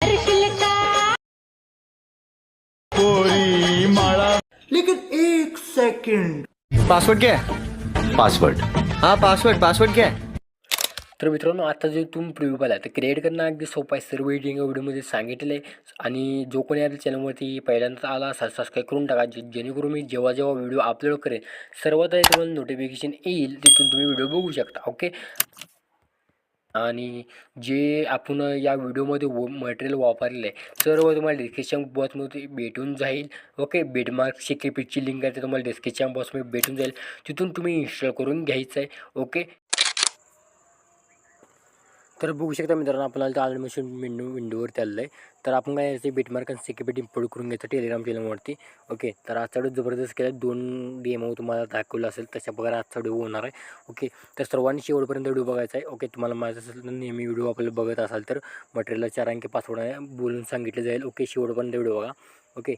करशील का लेकिन एक सेकंड पासवर्ड क्या है? पासवर्ड हाँ पासवर्ड पासवर्ड क्या है? तर मित्रांनो आता जे तुम्ही प्रिव्ह्यू पाहिला तर क्रिएट करणं अगदी सोपं आहे. सर्व एडिटिंग व्हिडिओमध्ये सांगितलं आहे. आणि जो कोणी आता चॅनलवरती पहिल्यांदा आला असा सबस्क्राईब करून टाका. जे जेणेकरून मी जेव्हा जेव्हा व्हिडिओ अपलोड करेन सर्वात आधी तुम्हाला नोटिफिकेशन येईल तिथून तुम्ही व्हिडिओ बघू शकता ओके आणि जे आपण या व्हिडिओमध्ये व मटेरियल वापरलेलं आहे सर्व तुम्हाला डिस्क्रिप्शन बॉक्समध्ये भेटून जाईल ओके बेडमार्कची क्रिपीटची लिंक आहे ते तुम्हाला डिस्क्रिप्शन बॉक्समध्ये भेटून जाईल. तिथून तुम्ही इन्स्टॉल करून घ्यायचं आहे ओके तर बघू शकता मित्रांनो आपल्याला तर ऑलरेडी मशीन विंडो विंडोवरती आलेलं आहे तर आपण काय याचे बिटमार्क आणि सिक्युरिटी इम्पोर्ट करून घ्यायचं टेलिग्राम चॅनलवरती ओके तर आजचा व्हिडिओ जबरदस्त केला दोन डेमो तुम्हाला दाखवलं असेल तशा प्रकारे आजचा व्हिडिओ होणार आहे. ओके तर सर्वांनी शेवटपर्यंत व्हिडिओ बघायचा आहे. ओके तुम्हाला माझं असेल तर नेहमी व्हिडिओ आपल्याला बघत असाल तर मटेरियलला चार अंकी पासवर्ड बोलून सांगितलं जाईल. ओके शेवटपर्यंत व्हिडिओ बघा. ओके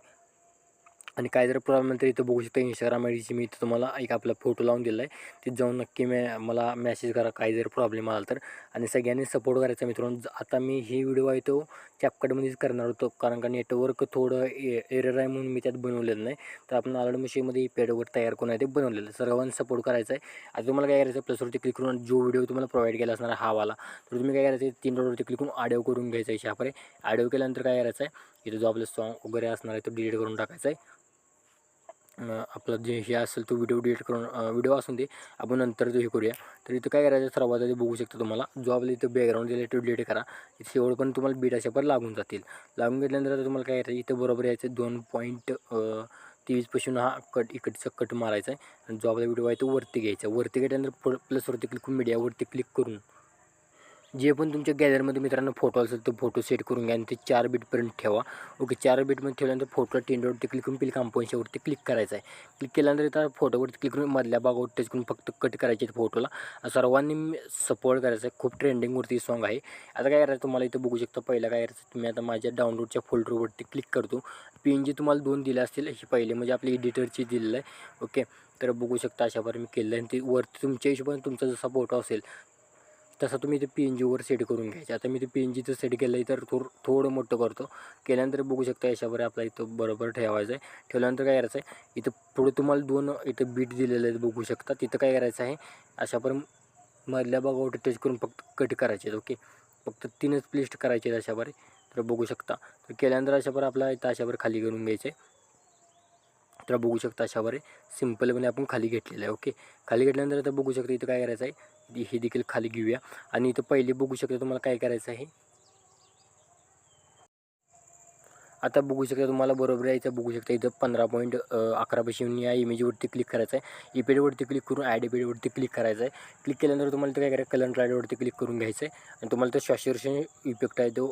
आणि काय जर प्रॉब्लेम तर इथं बघू शकता इंस्टाग्राम आय डीची मी इथं तुम्हाला एक आपला फोटो लावून दिला आहे तिथं जाऊन नक्की मे मला मेसेज करा काय जर प्रॉब्लेम आला तर. आणि सगळ्यांनी सपोर्ट करायचा मित्रांनो. आता मी हे व्हिडिओ आहे तो चॅपकटमध्येच करणार होतो. कारण का नेटवर्क थोडं ए एरर आहे म्हणून मी त्यात बनवलेलं नाही. तर आपण आलड मशीनमध्ये पेडवर तयार करून आहे ते बनवलेलं सर्वांनी सपोर्ट करायचा आहे. आता तुम्हाला काय करायचं प्लसवरती क्लिक करून जो व्हिडिओ तुम्हाला प्रोव्हाइड केला असणार हा वाला. तर तुम्ही काय करायचं आहे, तीन डॉटवरती क्लिक करून ऑडिओ करून घ्यायचा आहे. शापरे ऑडिओ केल्यानंतर काय करायचं आहे इथं जो आपलं सॉन्ग वगैरे असणार आहे तो डिलीट करून टाकायचा आहे. आपलं जे हे असेल तो व्हिडिओ डिलीट करून व्हिडिओ असून दे आपण नंतर तो हे करूया. तर इथं काय करायचं सर्वात आधी बघू शकता तुम्हाला जो आपल्या इथं बॅकग्राऊंड दिलं तो डिलीट करा. इथे शेवट पण तुम्हाला बीट अशा पण लागून जातील. लागून घेतल्यानंतर आता तुम्हाला काय करायचं इथं बरोबर यायचं दोन पॉईंट तेवीसपासून हा कट इकडचा कट मारायचा आहे. आणि जो आपला व्हिडिओ आहे तो वरती घ्यायचा वरती घेतल्यानंतर प्लसवरती क्लिक करून मीडियावरती क्लिक करून जे पण तुमच्या गॅलरीमध्ये मित्रांनो फोटो असेल तो फोटो सेट करून घ्या आणि ते चार बीटपर्यंत ठेवा. ओके चार बीटमध्ये ठेवल्यानंतर फोटो टेंडवरती क्लिक करून पिल कंपोजिशनवरती क्लिक करायचं आहे. क्लिक केल्यानंतर त्या फोटोवरती क्लिक करून मधल्या भागावर टच करून फक्त कट करायचे फोटोला सर्वांनी सपोर्ट करायचं आहे. खूप ट्रेंडिंगवरती सॉन्ग आहे. आता काय करायचं तुम्हाला इथं बघू शकता पहिला काय करायचं तुम्ही आता माझ्या डाउनलोडच्या फोल्डरवरती क्लिक करतो. पी एन जी तुम्हाला दोन दिले असतील ही पहिले म्हणजे आपली एडिटरची दिलेलं आहे. ओके तर बघू शकता अशा प्रकारे मी केलं आहे. आणि ते वरती तुमच्या हिशोबाने तुमचा जसा फोटो असेल तसं तुम्ही ते पी एन जीवर सेट करून घ्यायचे. आता मी ते पी एन जीचं सेट केलं आहे तर थोडं थोडं मोठं करतो. केल्यानंतर बघू शकता याच्यावर आपला इथं बरोबर ठेवायचं आहे ठेवल्यानंतर काय करायचं आहे इथं पुढे तुम्हाला दोन इथं बीट दिलेले आहेत बघू शकता. तिथं काय करायचं आहे अशापर मधल्या भागावर टच करून फक्त कट करायचे आहेत ओके फक्त तीनच प्लेस्ट करायचे आहेत अशा तर बघू शकता. तर केल्यानंतर अशापर आपला इथं अशा खाली करून घ्यायचं आहे तर बघू शकता अशावर सिम्पलपणे आपण खाली घेतलेलं आहे. ओके? खाली घेतल्यानंतर आता बघू शकता इथं काय करायचं आहे? हे देखील खाली घेऊया. आणि इथं पहिले बघू शकता तुम्हाला काय करायचं आहे? आता बघू शकता तुम्हाला बरोबर आहे. इथं बघू शकता इथं पंधरा पॉईंट अकरापाशी येऊन या इमेजवरती क्लिक करायचं आहे. इपेडवरती क्लिक करून ॲड इपेडवरती क्लिक करायचं आहे. क्लिक केल्यानंतर तुम्हाला ते काय करायचं कलर रायडवरती क्लिक करून घ्यायचं आहे. आणि तुम्हाला तो सॅच्युरेशन इफेक्ट आहे तो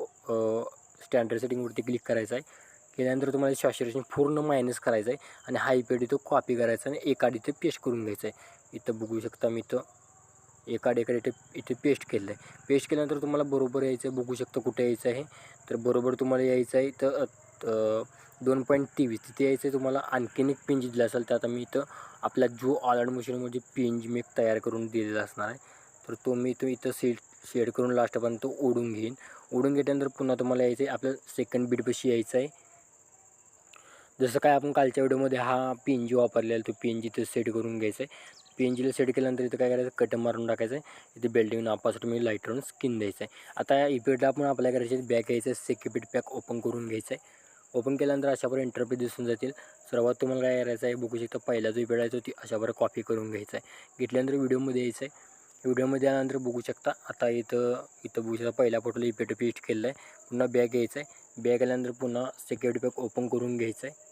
स्टँडर्ड सेटिंगवरती क्लिक करायचा आहे. केल्यानंतर तुम्हाला सॅच्युरेशन पूर्ण मायनस करायचं आहे आणि हाय पेड इथं कॉपी करायचं आणि एकाड इथे पेस्ट करून घ्यायचं आहे इथं बघू शकता मी इथं एकाड एकाड इथे इथे पेस्ट केलं आहे पेस्ट केल्यानंतर तुम्हाला बरोबर यायचं आहे बघू शकता कुठे यायचं आहे तर बरोबर तुम्हाला यायचं आहे तर दोन पॉईंट तेवीस. तिथे यायचं आहे तुम्हाला आणखीन एक पिंज दिला असेल तर आता मी इथं आपला जो ऑलरेडी मशीनमध्ये पिंज मी तयार करून दिलेला असणार आहे. तर तो मी तो इथं सेट शेड करून लास्टपर्यंत ओढून घेईन. ओढून घेतल्यानंतर पुन्हा तुम्हाला यायचं आहे आपल्या सेकंड बीटपाशी यायचं आहे जसं काय आपण कालच्या व्हिडिओमध्ये हा पी एन जी वापरलेला तो पी एन जी इथं सेट करून घ्यायचं आहे. पी एन जीला सेट केल्यानंतर इथं काय करायचं? कट मारून टाकायचं आहे. इथे बेल्डिंग नापासाठी मी राहून स्किन द्यायचं आहे. आता या इपेडला आपण अप्लाय करायचे बॅक घ्यायचं आहे सेक्युरिटी पॅक ओपन करून घ्यायचं आहे. ओपन केल्यानंतर अशाप्रकारे इंटरप्रेट दिसून जातील. सर्वात तुम्हाला काय करायचं आहे बघू शकता पहिला जो इपेड आहे तो ती अशाप्रकारे कॉपी करून घ्यायचा आहे. घेतल्यानंतर व्हिडिओमध्ये यायचं आहे. व्हिडिओमध्ये आल्यानंतर बघू शकता आता इथं इथं बघू शकता पहिल्या फोटोला इपेड पेस्ट केलेलं आहे. पुन्हा बॅग घ्यायचं आहे. बॅग आल्यानंतर पुन्हा सेक्युरिटी पॅक ओपन करून घ्यायचं आहे.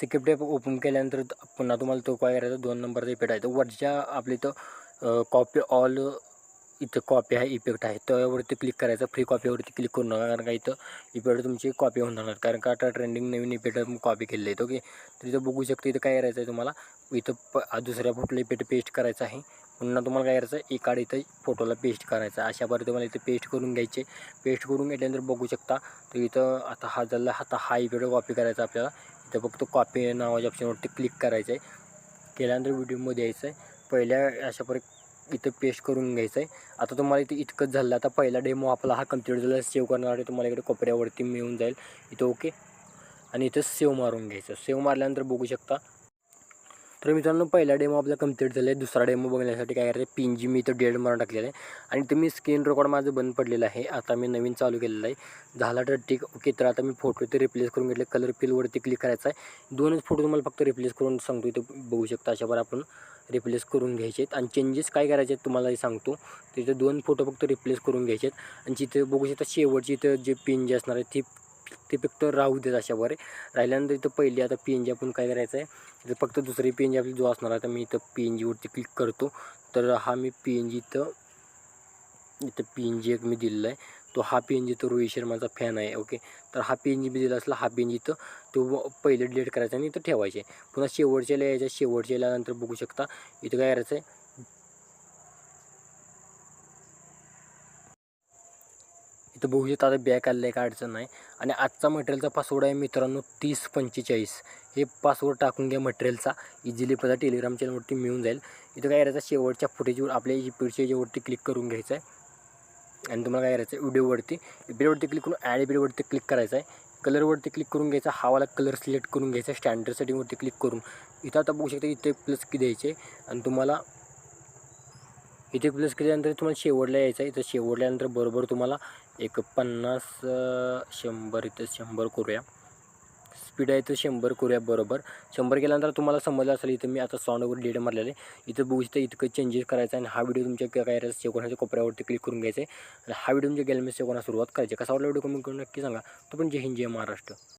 स्किप ॲप ओपन केल्यानंतर पुन्हा तुम्हाला तो काय करायचा. दोन नंबरचा इफेक्ट आहे. तो वरच्या आपल्या इथं कॉपी ऑल इथं कॉपी हा इफेक्ट आहे. त्यावरती क्लिक करायचं. फ्री कॉपीवरती क्लिक करू नका. कारण का इथं इफेक्ट तुमची कॉपी होणार जाणार कारण का आता ट्रेंडिंग नवीन इफेक्ट कॉपी केलेले आहेत. ओके तर इथं बघू शकता इथं काय करायचं आहे तुम्हाला. इथं प दुसऱ्या फोटोला इफेक्ट पेस्ट करायचं आहे. पुन्हा तुम्हाला काय करायचं आहे? एकाड इथं फोटोला पेस्ट करायचा अशा प्रकारे तुम्हाला इथं पेस्ट करून घ्यायचे. पेस्ट करून घेतल्यानंतर बघू शकता. तर इथं आता हा झाला. आता हा इफेक्ट कॉपी करायचा आपल्याला. तर फक्त कॉपी नावाच्या ऑप्शनवरती क्लिक करायचं आहे केल्यानंतर व्हिडिओमध्ये यायचं आहे पहिल्या अशा पर इथं पेस्ट करून घ्यायचं आहे आता तुम्हाला इथे इतकंच झालं. आता पहिला डेमो आपला हा कम्प्युटर झाला. सेव्ह करण्यासाठी तुम्हाला इकडे कोपऱ्यावरती मिळून जाईल. इथं ओके आणि इथं सेव्ह मारून घ्यायचं. सेव्ह मारल्यानंतर बघू शकता तर मित्रांनो पहिला डेमो आपला कंप्लीट झाला आहे दुसरा डेमो बघण्यासाठी काय करायचं पिन जी मी इथं डेड मारून टाकलेलं आहे. आणि इथं मी स्क्रीन रेकॉर्ड माझं बंद पडलेलं आहे. आता मी नवीन चालू केलेलं आहे. झाला तर ठीक. ओके तर आता मी फोटो ते रिप्लेस करून घेतले. कलर पिलवरती क्लिक करायचा आहे. दोनच फोटो तुम्हाला फक्त रिप्लेस करून सांगतो इथं बघू शकता अशावर आपण रिप्लेस करून घ्यायचे आहेत. आणि चेंजेस काय करायचे आहेत तुम्हालाही सांगतो. तिथे दोन फोटो फक्त रिप्लेस करून घ्यायचे आहेत. आणि जिथे बघू शकता शेवटची इथं जे पिन जे असणार आहे ती ते फक्त राहू देत अशावर. राहिल्यानंतर इथं पहिली आता पी एन जी आपण काय करायचं आहे इथं फक्त दुसरी पी एन जी आपली जो असणार आहे तर मी इथं पी एन जीवरती क्लिक करतो. तर हा मी पी एन जी इथं इथं पी एन जी एक मी दिलेला आहे. तो हा पी एन जी तो रोहित शर्माचा फॅन आहे ओके तर हा पी एन जी मी दिला असला हा पी एन जी इथं तो पहिले डिलीट करायचा आणि इथं ठेवायचे. पुन्हा शेवटच्याला यायच्या शेवटच्या नंतर बघू शकता इथं काय करायचं आहे इथं बघू शकता आता बॅक आलेलं आहे काय अडचण नाही. आणि आजचा मटेरियलचा पासवर्ड आहे मित्रांनो तीस पंचेचाळीस. हे पासवर्ड टाकून घ्या मटेरियलचा इझिली पदा टेलिग्राम चॅनलवरती मिळून जाईल. इथं काय करायचं शेवटच्या फुटेजवर आपल्या पुढच्या याच्यावरती क्लिक करून घ्यायचं आहे. आणि तुम्हाला काय करायचं आहे व्हिडिओवरती इपीडवरती क्लिक करून ॲड व्हिडिओवरती क्लिक करायचं आहे. कलरवरती क्लिक करून घ्यायचा हा वाला कलर सिलेक्ट करून घ्यायचा स्टँडर्ड सेटिंगवरती क्लिक करून. इथं आता बघू शकता इथे प्लस की द्यायचे आणि तुम्हाला इथे प्लस केल्यानंतर तुम्हाला शेवटला यायचं आहे. इथं शेवटल्यानंतर बरोबर तुम्हाला एक पन्नास शंभर इथं शंभर करूया. स्पीड आहे तर शंभर करूया बरोबर. शंभर केल्यानंतर तुम्हाला समजलं असेल इथं मी आता साऊंडवर डेट मारलेलं आहे. इथं बघू शकता इतकं चेंजेस करायचं आहे आणि हा व्हिडिओ तुमच्या काय करायचं कोपऱ्यावरती क्लिक करून घ्यायचा आहे आणि हा व्हिडिओ तुमच्या गॅलरीमध्ये सेव्ह सुरुवात करायची कसा वाटला व्हिडिओ कमेंट करून नक्की सांगा. तो पण जय हिंद जय महाराष्ट्र.